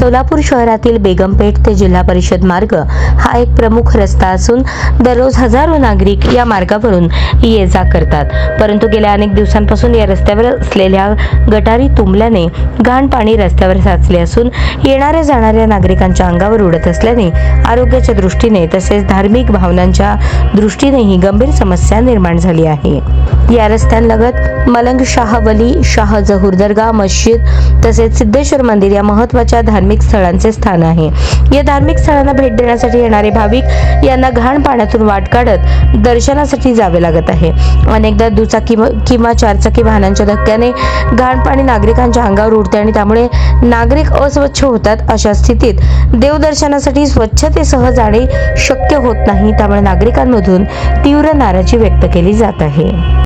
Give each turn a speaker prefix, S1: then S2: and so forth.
S1: सोलापूर शहरातील बेगमपेठ ते जिल्हा परिषद मार्ग हा एक प्रमुख रस्ता असून दररोज हजारो नागरिक या मार्गावरून ये जा करतात. परंतु गेल्या अनेक दिवसांपासून या रस्त्यावर असलेल्या गटारी तुंबल्याने घाण पाणी रस्त्यावर साचले असून येणाऱ्या जाणाऱ्या नागरिकांच्या अंगावर उडत असल्याने आरोग्याच्या दृष्टीने तसेच धार्मिक भावनांच्या दृष्टीनेही गंभीर समस्या निर्माण झाली आहे. या रस्त्यांलगत मलंग शाह वली शाह जहूर दर्गा मस्जिद तसेच सिद्धेश्वर मंदिर या महत्त्वाच्या धार्मिक स्थळांचे स्थान आहे. या धार्मिक स्थळांना भेट देण्यासाठी येणारे भाविक यांना घाण पाण्यातून वाट काढत दर्शनासाठी जावे लागत आहे. अनेकदा दुचाकी किंवा चारचाकी वाहनांच्या धक्क्याने घाण पाणी नागरिकांच्या अंगावर उडते आणि त्यामुळे नागरिक अस्वच्छ होतात अशा स्थितीत देवदर्शनासाठी स्वच्छतेसह जाणे शक्य होत नाही त्यामुळे नागरिकांमधून तीव्र नाराजी व्यक्त केली जात आहे.